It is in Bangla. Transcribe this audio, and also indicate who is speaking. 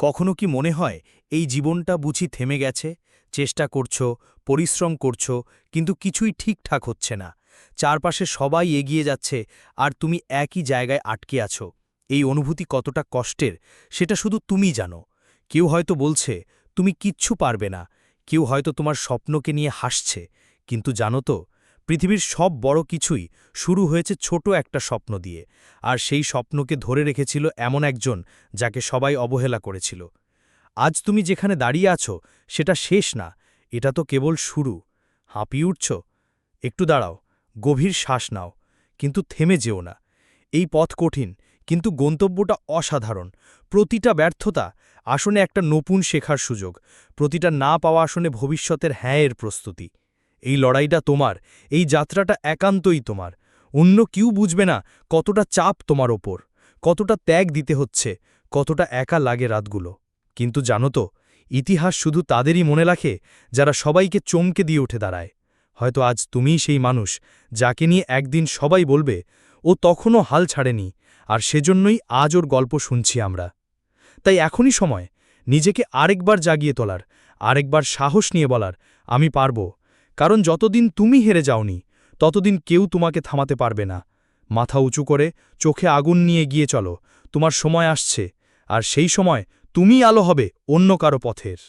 Speaker 1: কখনো কি মনে হয় এই জীবনটা বুঝি থেমে গেছে? চেষ্টা করছ, পরিশ্রম করছ, কিন্তু কিছুই ঠিকঠাক হচ্ছে না। চারপাশে সবাই এগিয়ে যাচ্ছে, আর তুমি একই জায়গায় আটকে আছো। এই অনুভূতি কতটা কষ্টের, সেটা শুধু তুমি জানো। কেউ হয়তো বলছে, তুমি কিচ্ছু পারবে না। কেউ হয়তো তোমার স্বপ্নকে নিয়ে হাসছে। কিন্তু জানো তো পৃথিবীর সব বড় কিছুই শুরু হয়েছে ছোট একটা স্বপ্ন দিয়ে, আর সেই স্বপ্নকে ধরে রেখেছিল এমন একজন যাকে সবাই অবহেলা করেছিল। আজ তুমি যেখানে দাঁড়িয়ে আছো, সেটা শেষ না, এটা তো কেবল শুরু। হাঁপিয়ে উঠছ? একটু দাঁড়াও, গভীর শ্বাস নাও, কিন্তু থেমে যেও না। এই পথ কঠিন, কিন্তু গন্তব্যটা অসাধারণ। প্রতিটা ব্যর্থতা আসনে একটা নপুন শেখার সুযোগ, প্রতিটা না পাওয়া আসনে ভবিষ্যতের হ্যাঁয়ের প্রস্তুতি। এই লড়াইটা তোমার, এই যাত্রাটা একান্তই তোমার। অন্য কেউ বুঝবে না কতটা চাপ তোমার ওপর, কতটা ত্যাগ দিতে হচ্ছে, কতটা একা লাগে রাতগুলো। কিন্তু জানো তো, ইতিহাস শুধু তাদেরই মনে রাখে যারা সবাইকে চমকে দিয়ে উঠে দাঁড়ায়। হয়তো আজ তুমিই সেই মানুষ যাকে নিয়ে একদিন সবাই বলবে, ও তখনও হাল ছাড়েনি, আর সেজন্যই আজ ওর গল্প শুনছি আমরা। তাই এখনই সময়, নিজেকে আরেকবার জাগিয়ে তোলার, আরেকবার সাহস নিয়ে বলার, আমি পারব। কারণ যতদিন তুমি হেরে যাওনি, ততদিন কেউ তোমাকে থামাতে পারবে না। মাথা উঁচু করে চোখে আগুন নিয়ে গিয়ে চলো, তোমার সময় আসছে, আর সেই সময় তুমি আলো হবে অন্য কারও পথের।